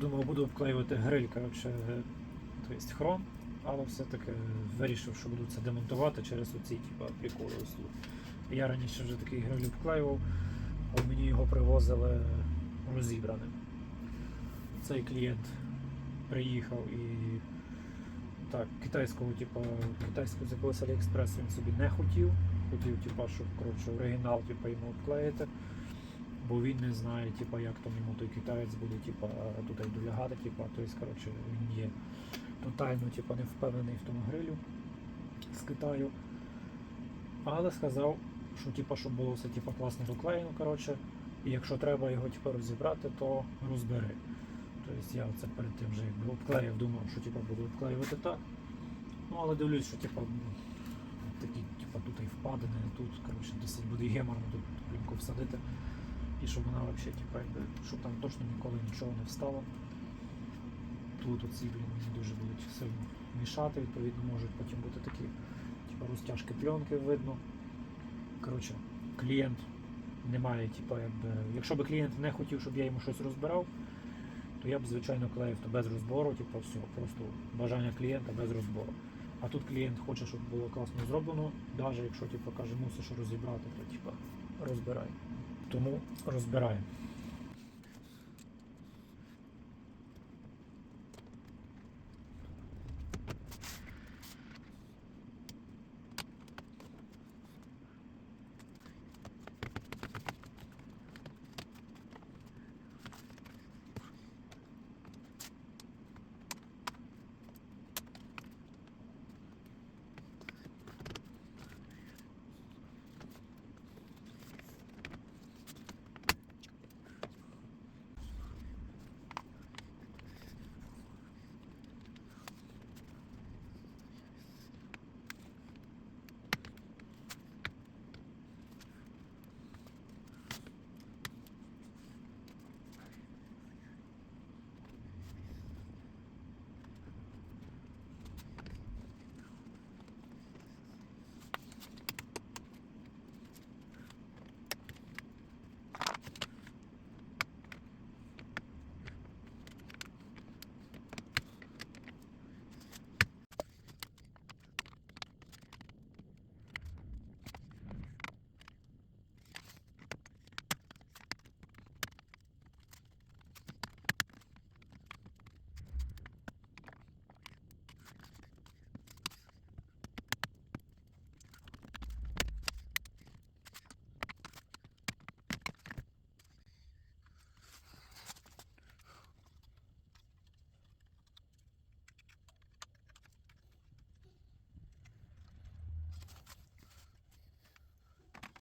Думав, буду обклеювати гриль, коротше, тобто хром, але все-таки вирішив, що буду це демонтувати через оці типу, приколи. Я раніше вже такий гриль обклеював, але мені його привозили розібраним. Цей клієнт приїхав і так, китайського, типу, китайського з якогось він собі не хотів. Хотів, типу, щоб коротше, оригінал типу, йому обклеїти. Бо він не знає, типу, як там йому той китаєць буде типу, туди долягати, типу, тобто, коротше, він є тотально типу, не впевнений в тому грилю з Китаю. Але сказав, що типу, щоб було все типу, класно доклеєно, коротше, і якщо треба його типу, розібрати, то розбери. Тобто я це перед тим вже якби обклеїв, думав, що типу, буду обклеювати так. Ну, але дивлюсь, що типу, такі, типу, тут і впадини, тут коротше, досить буде геморно тут плівку всадити. І щоб вона взагалі, якби, щоб там точно ніколи нічого не встало. Тут оці, блін, дуже будуть сильно мішати, відповідно, можуть потім бути такі типу, розтяжки пленки видно. Коротше, клієнт не має, типу, якби, якщо б клієнт не хотів, щоб я йому щось розбирав, то я б, звичайно, клеїв то без розбору, типу, все, просто бажання клієнта без розбору. А тут клієнт хоче, щоб було класно зроблено, навіть якщо типу, каже, мусиш розібрати, то типу, розбирай. Тому розбираємо.